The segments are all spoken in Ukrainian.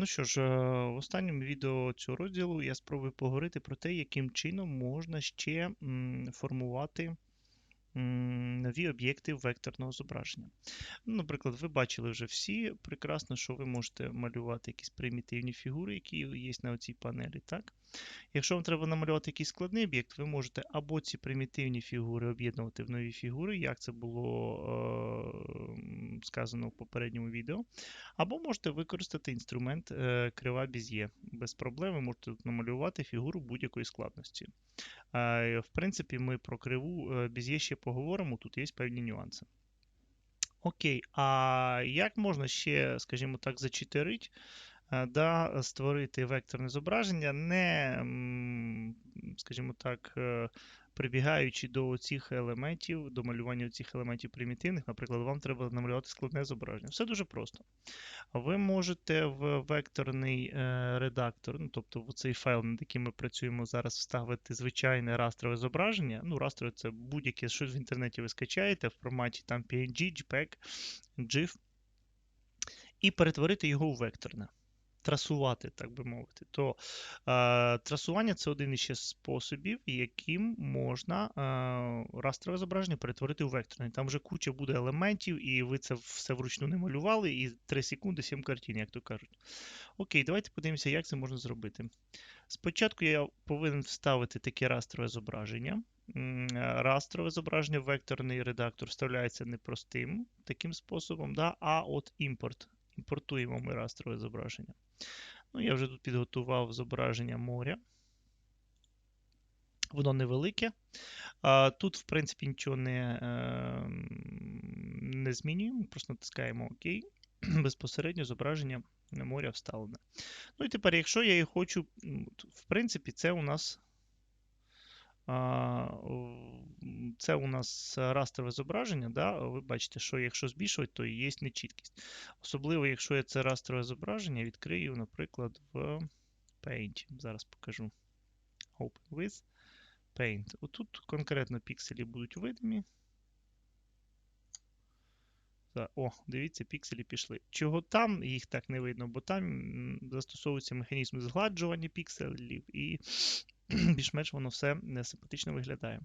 Ну що ж, е, в останньому відео цього розділу я спробую поговорити про те, яким чином можна ще формувати нові об'єкти векторного зображення. Ну, Наприклад, ви бачили вже всі прекрасно, що ви можете малювати якісь примітивні фігури, які є на цій панелі. так? Якщо вам треба намалювати якийсь складний об'єкт, ви можете або ці примітивні фігури об'єднувати в нові фігури, як це було е, сказано в попередньому відео, або можете використати інструмент е, крива Без'є. Без проблем ви можете тут намалювати фігуру будь-якої складності. Е, в принципі, ми про криву е, ще поговоримо, тут є певні нюанси. Окей, а як можна ще, скажімо так, зачитерити Е, да, створити векторне зображення, не, скажімо так, е, прибігаючи до цих елементів, до малювання цих елементів примітивних, наприклад, вам треба намалювати складне зображення. Все дуже просто. Ви можете в векторний е, редактор, ну, тобто в цей файл, над яким ми працюємо зараз, вставити звичайне растрове зображення. Ну, растрове це будь-яке щось в інтернеті ви скачаєте в форматі там PNG, JPEG, GIF, і перетворити його у векторне трасувати, так би мовити, то е, трасування це один із способів, яким можна е, растрове зображення перетворити у векторне. Там вже куча буде елементів, і ви це все вручну не малювали, і 3 секунди 7 картин, як то кажуть. Окей, давайте подивимося, як це можна зробити. Спочатку я повинен вставити таке растрове зображення. Растрове зображення, векторний редактор вставляється не простим таким способом, да, а от імпорт. Імпортуємо ми растрове зображення. Ну, Я вже тут підготував зображення моря. Воно невелике. Тут, в принципі, нічого не ем, не змінюємо, просто натискаємо ОК. Безпосередньо зображення моря вставлене. Ну і тепер, якщо я і хочу, в принципі, це у нас це у нас растрове зображення. Да? Ви бачите, що якщо збільшувати, то є нечіткість. Особливо, якщо я це растрове зображення відкрию, наприклад, в Paint. Зараз покажу. Open with Paint. Отут конкретно пікселі будуть видимі. О, дивіться, пікселі пішли. Чого там їх так не видно, бо там застосовується механізм згладжування пікселів, і більш-менш воно все симпатично виглядає.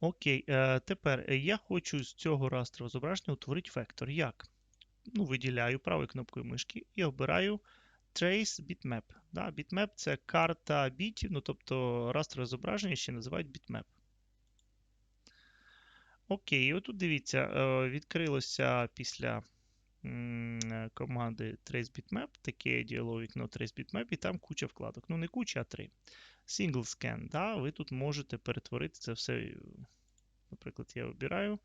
Окей, е, тепер я хочу з цього растрового зображення утворити вектор. Як? Ну, Виділяю правою кнопкою мишки і обираю Trace Bitmap. Да, Bitmap це карта бітів, ну тобто растрове зображення ще називають bitmap. Окей, отут дивіться, е, відкрилося після команди TraceBitmap, таке діалогове вікно TraceBitmap, і там куча вкладок. Ну, не куча, а три. Single Scan. Да, Ви тут можете перетворити це все. Наприклад, я обираю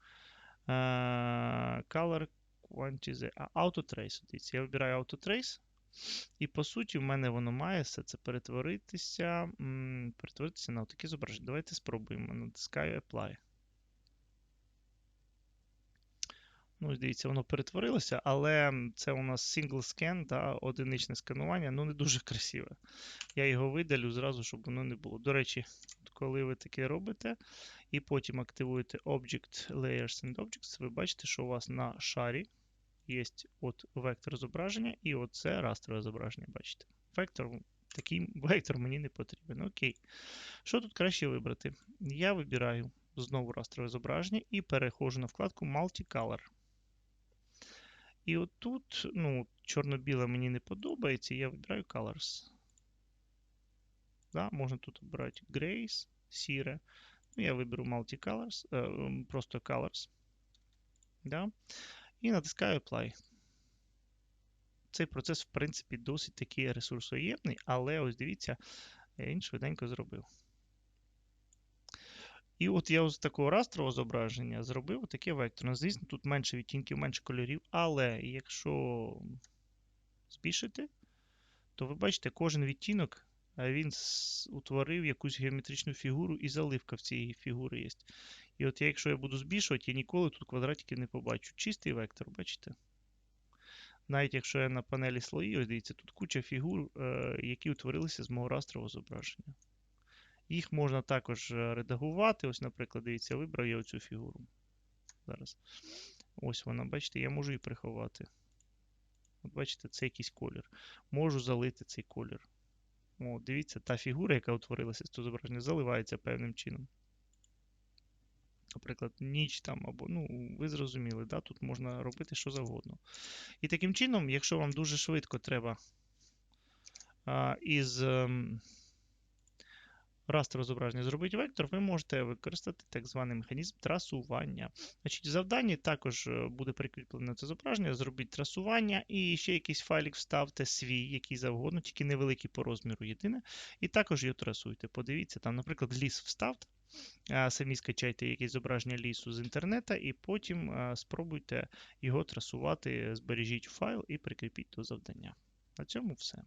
Color Quantity, Autotrace. Дивіться, я вибираю Autotrace. І по суті, в мене воно має все це перетворитися перетворитися на таке зображення. Давайте спробуємо. Натискаю Apply. Ну, дивіться, воно перетворилося, але це у нас single scan та одиничне сканування, ну не дуже красиве. Я його видалю зразу, щоб воно не було. До речі, коли ви таке робите, і потім активуєте Object Layers and Objects, ви бачите, що у вас на шарі є от вектор зображення, і оце растрове зображення. Бачите. Вектор, Такий вектор мені не потрібен. Окей. Що тут краще вибрати? Я вибираю знову растрове зображення і переходжу на вкладку Multicolor. І отут, ну, чорно-біле мені не подобається, я вибираю Colors. Да, Можна тут обрати Grace, сіре. Ну, Я виберу Multicolors, е, просто Colors. Да? І натискаю Apply. Цей процес, в принципі, досить такий ресурсоємний, але ось дивіться, він швиденько зробив. І от я з такого растрового зображення зробив таке векторне. Звісно, тут менше відтінків, менше кольорів, але якщо збільшити, то ви бачите, кожен відтінок він утворив якусь геометричну фігуру і заливка в цій фігури є. І от я, якщо я буду збільшувати, я ніколи тут квадратики не побачу. Чистий вектор, бачите? Навіть якщо я на панелі слої, ось дивіться, тут куча фігур, е, які утворилися з мого растрового зображення. Їх можна також е, редагувати. Ось, наприклад, дивіться, вибрав я оцю фігуру. Зараз. Ось вона, бачите, я можу її приховати. От бачите, це якийсь колір. Можу залити цей колір. О, дивіться, та фігура, яка утворилася з того зображення, заливається певним чином. Наприклад, ніч там, або, ну, ви зрозуміли, да? тут можна робити що завгодно. І таким чином, якщо вам дуже швидко треба а, із ем, зображення зробити вектор, ви можете використати так званий механізм трасування. Значить, В завданні також е, буде прикріплено це зображення, зробіть трасування і ще якийсь файлик вставте свій, який завгодно, тільки невеликий по розміру єдине. І також його трасуйте. Подивіться, там, наприклад, ліс вставте. Самі скачайте якесь зображення лісу з інтернету, і потім спробуйте його трасувати, збережіть файл і прикріпіть до завдання. На цьому все.